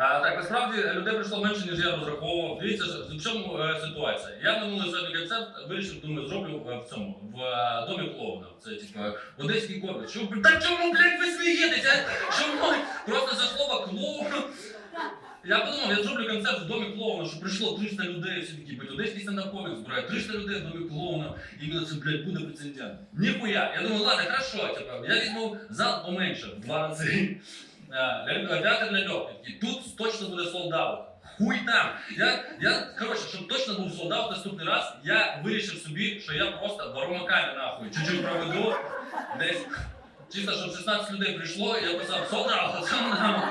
Так, насправді людей прийшло менше, ніж я розраховував. Дивіться, в чому е, ситуація. Я минулий задній концерт вирішив, думаю, зроблю е, в цьому, в е, домі клоуна. Це типа одеський корпус. Що, та чому, блядь, ви смієтесь? а? Чому? Просто за слово клоун. Я подумав, я зроблю концерт в домі клоуна, що прийшло 300 людей, всі такі, блядь, одеський стендап-комік збирає 300 людей в домі клоуна, і іменно це, блядь, буде прецедент. Ніхуя. Я думаю, ладно, хорошо, типа, я візьму зал поменше, в два рази. Е, Театр. І Тут точно буде солдат. Хуй там. Я, я, коротше, щоб точно був солдат наступний раз, я вирішив собі, що я просто воромаками нахуй. Чуть-чуть проведу десь. Чисто, щоб 16 людей прийшло, я писав солдат, нам.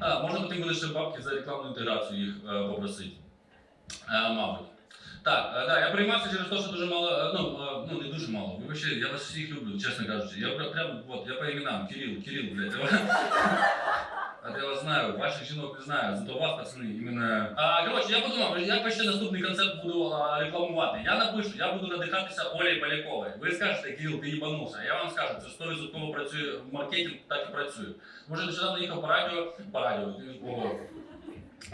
А, можна потім буде ще бабки за рекламну інтеграцію їх е, попросити. Е, мабуть. Так, е, да, я приймався через те, що дуже мало, е, ну, е, ну не дуже мало. Ви вообще, я вас всіх люблю, чесно кажучи. Я прям, прям от, я по іменам, Кирил, Кирил, блядь. А я вас знаю, ваших жінок не знаю, зато вас, пацани, іменно. А, коротше, я подумав, як ще наступний концерт буду а, рекламувати. Я напишу, я буду надихатися Олею Поляковою. Ви скажете, Кирил, ти їбанувся. Я вам скажу, це 100% працює в маркетинг, так і працює. Може, нещодавно їхав по радіо, по радіо, ого.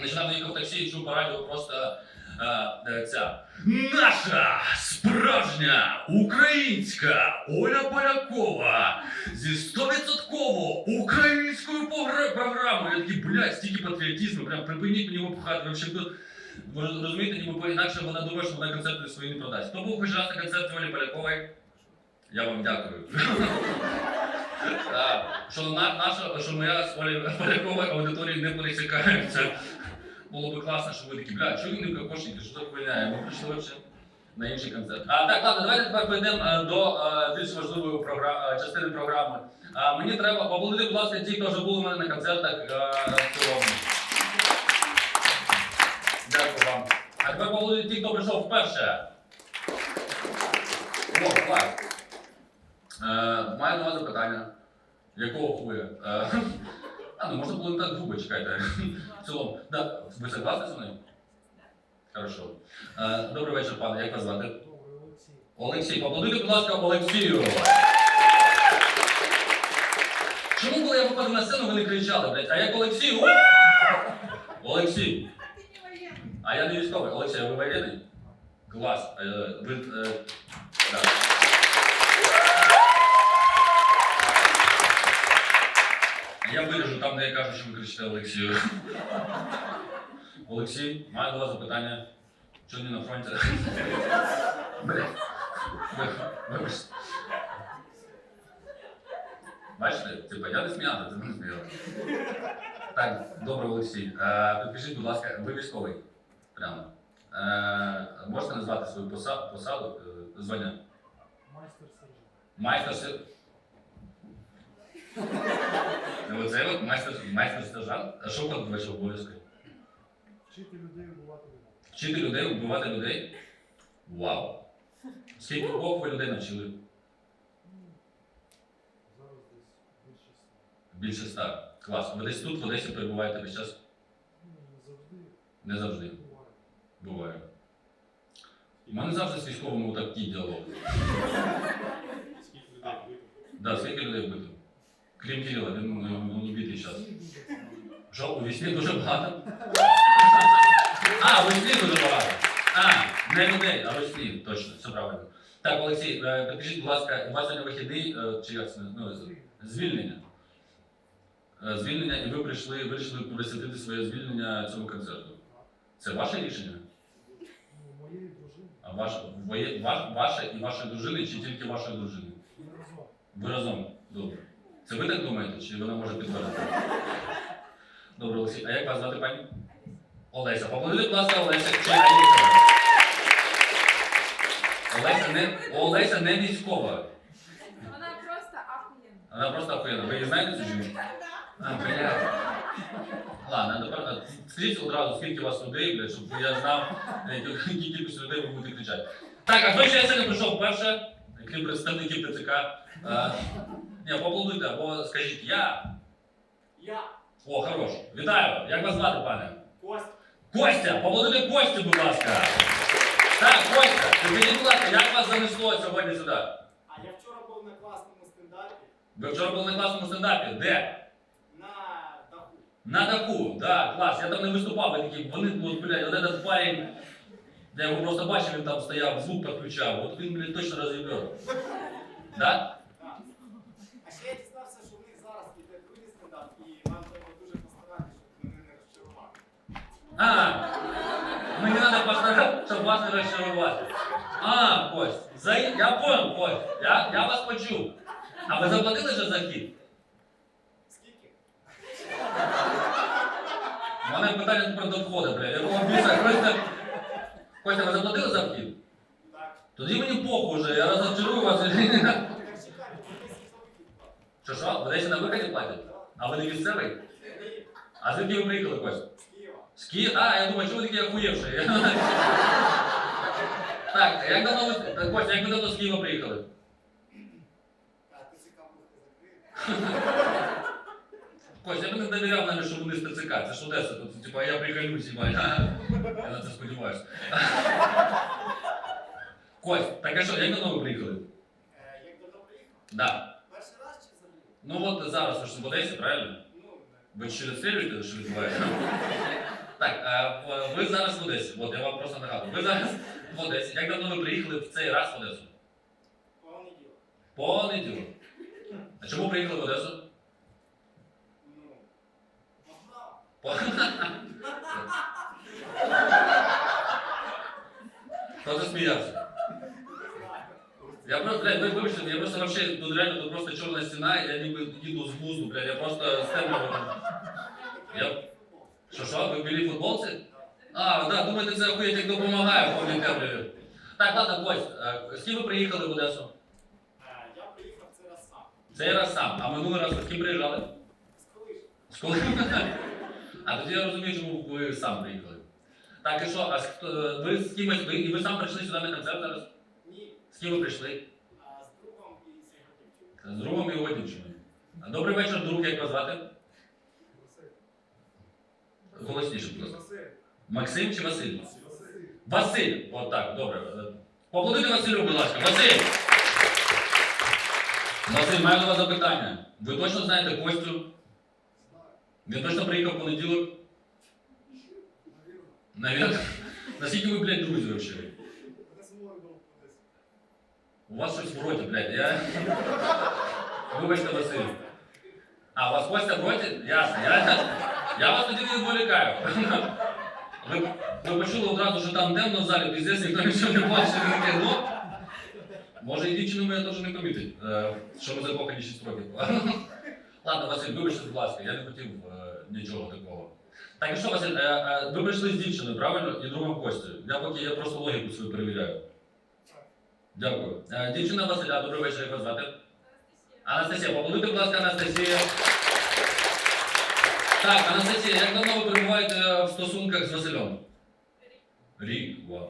Нещодавно їхав в таксі і чув по радіо просто е, наша справжня українська Оля Полякова зі 100% українською програмою. Я блядь, стільки патріотизму, прям припиніть мені. Вообще, ви розумієте, ніби по- інакше вона думає, що вона концерти свої не продасть. Хто був хоч раз на концерті Олі Полякової? Я вам дякую. Що наша, що моя з Олі Полякової аудиторії не пересікається. Було би класно, щоб ви такі, бля, ви не кокошники, що так хуйня? Ми прийшли вообще на інший концерт. А, так, ладно, давайте тепер перейдемо е, до е, більш важливої програ- е, частини програми. А, мені треба побудити, будь ласка, ті, хто вже були у мене на концертах цілому. Дякую вам. А тепер побудити ті, хто прийшов вперше. О, клас. Е, маю до запитання. Якого хуя? Е, а, ну можна було не так грубо, чекайте. В цілому. Да, ви согласні зі мною? Хорошо. Е, добрий вечір, пане. Як вас звати? Олексій. Поаплодуйте, будь ласка, Олексію. Чому, коли я виходив на сцену, ви не кричали, блядь? А як Олексій? Олексій. А я не військовий. Олексій, а ви воєнний? Клас. Е, ви, е, да. Я виріжу там, де я кажу, що ви кричите Олексію. Олексій, маю до вас запитання. Чого не на фронті? Вибачте. Бачите, типа, я не сміявся, ти не сміявся. Так, добре, Олексій. Е, підкажіть, будь ласка, ви військовий? Прямо. Е, можете назвати свою посаду, е, звання? Майстер сержант. Майстер сер... Ну, Оце от майстер, майстер. А що в ваші обов'язки? Вчити людей вбивати людей. Вчити людей, вбивати людей? Вау. Скільки кого ви людей навчили? Ну, зараз десь більше ста. Більше ста. Клас. Ви десь тут, в Одесі перебуваєте весь час? Ну, не завжди Не завжди. буває. Буває. У мене завжди з військовими такий діалог. Скільки людей вбито? Да, скільки людей вбито? Крім Кирила, він він убитий зараз. Що, у вісні дуже багато? А, у вісні дуже багато. А, не людей, а у вісні, точно, все правильно. Так, Олексій, е, підкажіть, будь ласка, у вас сьогодні вихідний, е, чи як це? Ну, звільнення. Е, Звільнення, і ви прийшли, вирішили присвятити своє звільнення цьому концерту. Це ваше рішення? Моєї дружини. А ваше, ваш, ваше і вашої дружини, чи тільки вашої дружини? Разом. Ви разом. Добре. Це ви так думаєте, чи вона може підтвердити? Добре, Олексій. А як вас звати пані? Олеся. Поаплодуйте, будь ласка, Олеся. Чи Аліса? Олеся не, Олеся не військова. Вона просто ахуєнна. Вона просто охуєнна. Ви її знаєте цю жінку? А. Ладно, тепер скажіть одразу, скільки у вас людей, блядь, щоб я знав, е, яку кількість людей ви будете кричати. Так, а хто ще сьогодні прийшов вперше, крім представників ТЦК? Е, Ні, поаплодуйте, або скажіть я. Я, О, хорош. Вітаю! Як вас звати, пане? Кость, Костя! Поаплодуйте Костю, будь ласка! Так, Костя, скажіть, будь ласка, як вас занесло сьогодні сюди? а я вчора був на класному стендапі Ви вчора були на класному стендапі. Де? на даху. На таку, да, клас. Я там не виступав, ви такі, вони, от, блядь, от этот парень, я його просто бачив, він там стояв, звук підключав, от він, блядь, точно роз'єбер. Да? Так. А, мені треба постаратися, щоб вас не розчарувати. А, Кость, за... я понял, Кость, я, я вас почув. А ви заплатили вже за вхід? Скільки? У мене питання тепер до входу, блядь. Якого біса? Костя, Костя, ви заплатили за вхід? Так. Тоді мені похуй вже, я розчарую вас. Так чекай, бо скільки вихід. Що що? Ви десь на виході платять? А ви не місцевий? А звідки ви приїхали, Кость? Києва. А, я думаю, чого ви такі охуєвші? Так, як давно ви... Так, Костя, як ви давно з Києва приїхали? Костя, я б не довіряв навіть, що вони з ТЦК. Це ж Одеса, тут, типа, я приколю сімай. Я на це сподіваюся. Кость, так а що, як давно ви приїхали? Е, Як давно приїхав? Да. Перший раз чи взагалі? Ну от зараз ви ж в Одесі, правильно? Ну, Ви ще відстрілюєте, що відбувається? Так, а, ви зараз в Одесі. От я вам просто нагадую. Ви зараз в Одесі. Як давно ви приїхали в цей раз в Одесу? повне діло. Понеділок. А чому приїхали в Одесу? Ну, погнав. По- Хто засміявся? Я просто, блядь, ви вибачте, я просто вообще, тут реально тут просто чорна стіна, я ніби їду з глузду, блядь, я просто з темного. Я- Що що, ви в білій футболці? А, да, думаєте, це охуєть як допомагає в. Так, ладно, Кость, е, з ким ви приїхали в Одесу? Е, Я приїхав це раз сам. Цей раз сам, а минулий раз ви з ким приїжджали? З колишнім. З коли? А тоді я розумію, чому ви сам приїхали. Так, і що, а з хто- ви з кимось, ви, і ви сам прийшли сюди на концерт зараз? Ні. З ким ви прийшли? А з другом і з його дівчиною. З другом і його дівчиною. Добрий вечір, друг, як вас звати? Голосніше, будь ласка. Максим чи Василь? Василь. Василь! От так, добре. Поаплодуйте Василю, будь ласка. Василь! Василь, маю до вас запитання. Ви точно знаєте Костю? Він точно приїхав в понеділок? Навірно. Навіть. Наскільки ви, блядь, друзі взагалі? Десь. У вас щось в роті, блядь. Я... Вибачте, Василь. А, у вас Костя в роті? Ясно. Я, я вас тоді не відволікаю. Ви, ви почули одразу, що там темно в залі, піздець, ніхто нічого не бачить, не ну. Може і дівчину моя теж не помітить, е, що ми закохані 6 років. Ладно, Василь, вибачте, будь ласка, я не хотів е, нічого такого. Так і що, Василь, е, е, ви прийшли з дівчиною, правильно? І другом Костю. Я поки я просто логіку свою перевіряю. Дякую. Дівчина Василя, добрий вечір, як вас звати? Анастасія, поаплодуйте, будь ласка, Анастасія. Так, Анастасія, як давно ви перебуваєте в стосунках з Василем? Рік, вау.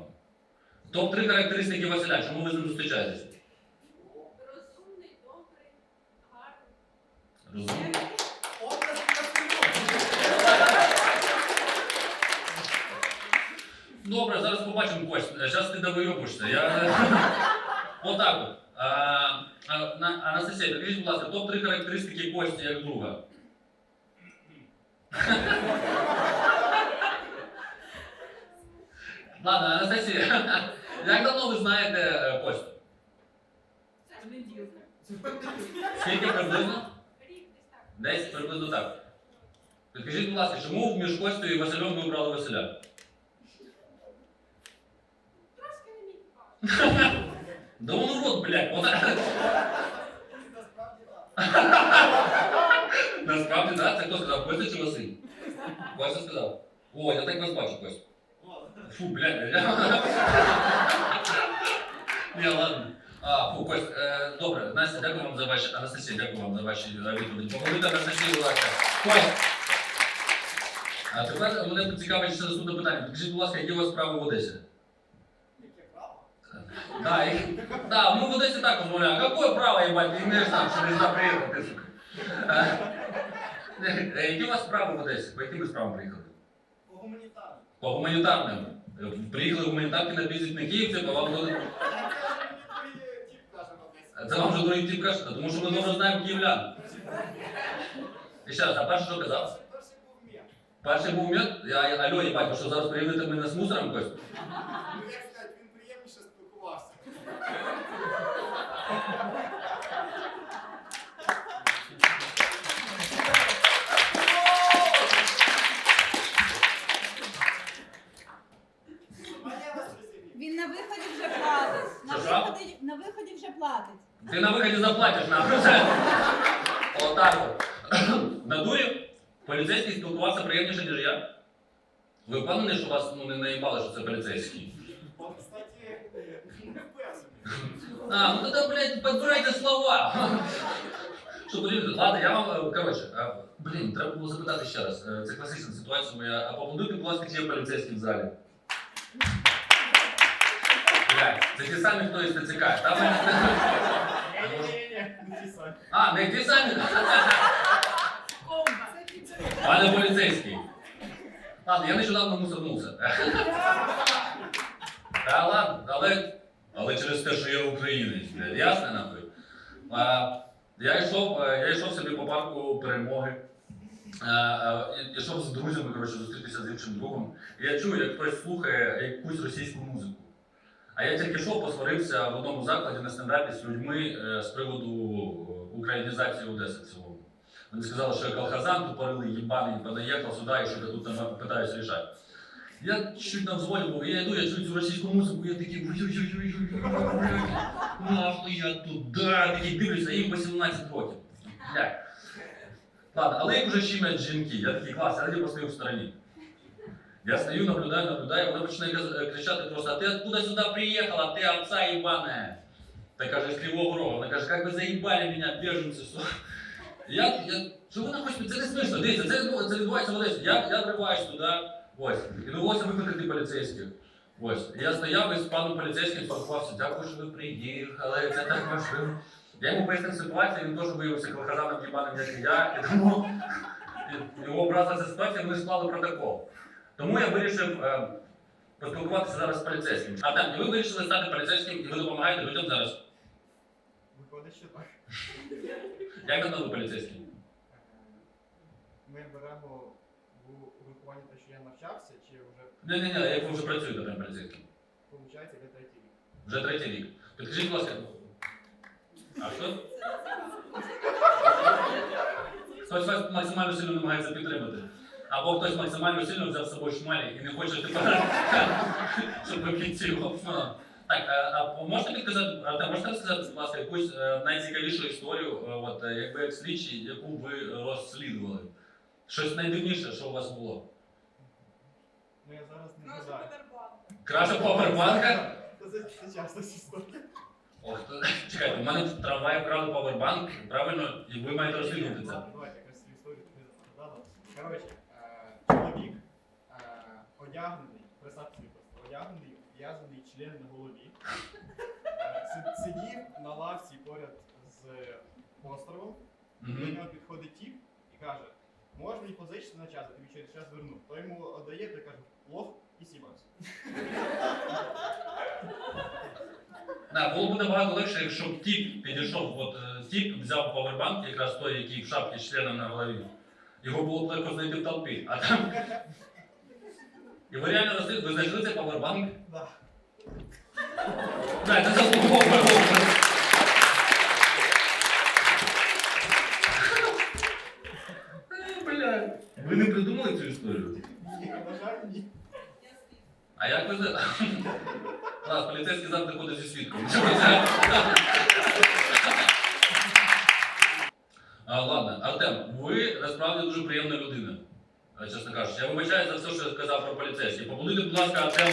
Топ-3 характеристики Василя, чому ви з ним зустрічаєтесь? Розумний, добрий, гарний. Розумію. Образ. Добре, зараз побачимо Кость. Зараз ти довийобишся. Я... Отак от. А, а, на- Анастасія, підкажіть, будь ласка, топ-3 характеристики Кості як друга. Ладно, Анастасія, як давно ви знаєте е, Костю? Це понеділка. Скільки приблизно? Рік десь так. Десь приблизно так. Підкажіть, будь ласка, чому між Костю і Василем ви обрали Василя? Трошки не мій папа. Да он урод, блядь. Вот... Насправді так. Насправді, так, це хто сказав? Костя чи Василь? Костя сказав. О, я так вас бачу, Костя. Фу, блядь. я- Ні, ладно. А, фу, Кость, е, добре, Настя, дякую вам за ваші, Анастасія, дякую вам за ваші е, відповіді. Поговорити Анастасію, будь ласка. Кость! А тепер мене цікавить ще наступне питання. Підкажіть, будь ласка, які у вас справи в Одесі? Яке право? Да, и, да, мы в Одессе так разговариваем. Какое право, ебать, ты имеешь там, что нельзя приехать, ты, сука. А, е, Які у вас справи в Одесі? По яким ви справам приїхали? По гуманітарному. По гуманітарним. Е, Приїхали гуманітарки на бізнес не київців, а вам буде... Це Це вам вже другий тип каже, тому що ми добре знаємо київлян. І ще раз, а перше, що казав? Перший був мій. Перший був мед, я, алло, їбать, ви що зараз порівняти мене з мусором Кость? Ну, як сказати, він приємніше спілкувався. А я вас розумію. Він на виході вже платить. На Що, що? виході, на виході вже платить. Ти на виході заплатиш нахуй. Отак от. На дурі поліцейський спілкувався приємніше, ніж я. Ви впевнені, що вас ну, не наїбали, що це поліцейський? От, кстати, не впевнений. А, ну тогда, блядь, подбирайте слова. Що порівняти? Ладно, я вам, е, коротше, е, блін, треба було запитати ще раз. Е, Це класична ситуація моя. А поаплодуйте, будь ласка, чи є поліцейські в залі. Блядь, це ті самі, хто із ТЦК. Там... А, не ті самі? Пане поліцейський. Ладно, я нещодавно мусорнувся. Та ладно, але, але через те, що я українець, блядь, ясно нахуй. А, я йшов, е, я йшов собі по парку перемоги. А, а, Йшов з друзями, коротше, зустрітися з іншим другом. І я чую, як хтось слухає якусь російську музику. А я тільки що посварився в одному закладі на стендапі з людьми е, з приводу е, українізації Одеси в цілому. Вони сказали, що я колхозан, тупорилий, їбаний, понаїхав сюди і що я тут там питаюся рішати. Я чуть на взводі був, я йду, я чую цю російську музику, я такий нахуй я туди, такий дивлюся, їм по 17 років. Ладно, але їх вже щемять жінки, я такий клас, я тоді постою в стороні. Я стою, наблюдаю, наблюдаю, вона починає кричати просто, а ти откуда сюди приїхала, ти овца ебаная. Та каже, з Кривого Рогу. Вона каже, як ви заїбали мене, біженці, що? Я, я, що ви нахуй, це не смішно, дивіться, це, відбу- це відбувається в Одесі. Я, я вриваюсь туди, ось, і довелося викликати поліцейських. Ось, я стояв із паном поліцейським, спілкувався, дякую, що ви приїхали, це так важливо. Я йому пояснив ситуацію, він теж виявився колхозаном їбаним, як і я, і тому його образила ця ситуація, ми склали протокол. Тому я вирішив е, поспілкуватися зараз з поліцейським. А так, ви вирішили стати поліцейським, і ви допомагаєте людям зараз. Виходить, що так. Як давно ви поліцейський? Ми беремо в урахуванні те, що я навчався, чи вже Ні-ні-ні, як ви вже працюєте прям поліцейським? виходить ви третій рік. Вже третій рік. Підкажіть, будь ласка. А що? Хтось вас максимально сильно намагається підтримати. Або хтось максимально сильно взяв з собою шмалі і не хоче тепер, щоб ви кінці його. Ну, Так, а, а можете підказати, Артем, можете розказати, будь ласка, якусь е, найцікавішу історію, е, от, е, якби як слідчі, яку ви розслідували? Щось найдивніше, що у вас було? Ну я зараз не згадаю. Краще павербанка? Це, це часто історія. Ох, чекайте, у мене в трамваї вкрали павербанк, правильно, і ви маєте розслідувати це. Давайте якось цю історію не згадала. Коротше, е, чоловік е, одягнений, просто, одягнений, в'язаний член на голові. Е, Сидів на лавці поряд з островом. До нього підходить тіп і каже, можеш мені позичити на час, я тобі через час верну. Той йому віддає, той каже, лох і сібався. Да, було б набагато легше, якщо б тіп підійшов, от е, тіп взяв павербанк, якраз той, який в шапці з членом на голові. Його було б легко знайти в толпі. А там. І ви реально росли, ви знайшли цей павербанк? Да. Да, це заслуговує. Бля, ви не придумали цю історію? Ні, на жаль, ні. А як ви за- Клас, поліцейський завжди ходить зі свідком. А, ладно, Артем, ви насправді дуже приємна людина. Чесно кажучи, я вибачаю за все, що я сказав про поліцейських. Побудуйте, будь ласка, Артему.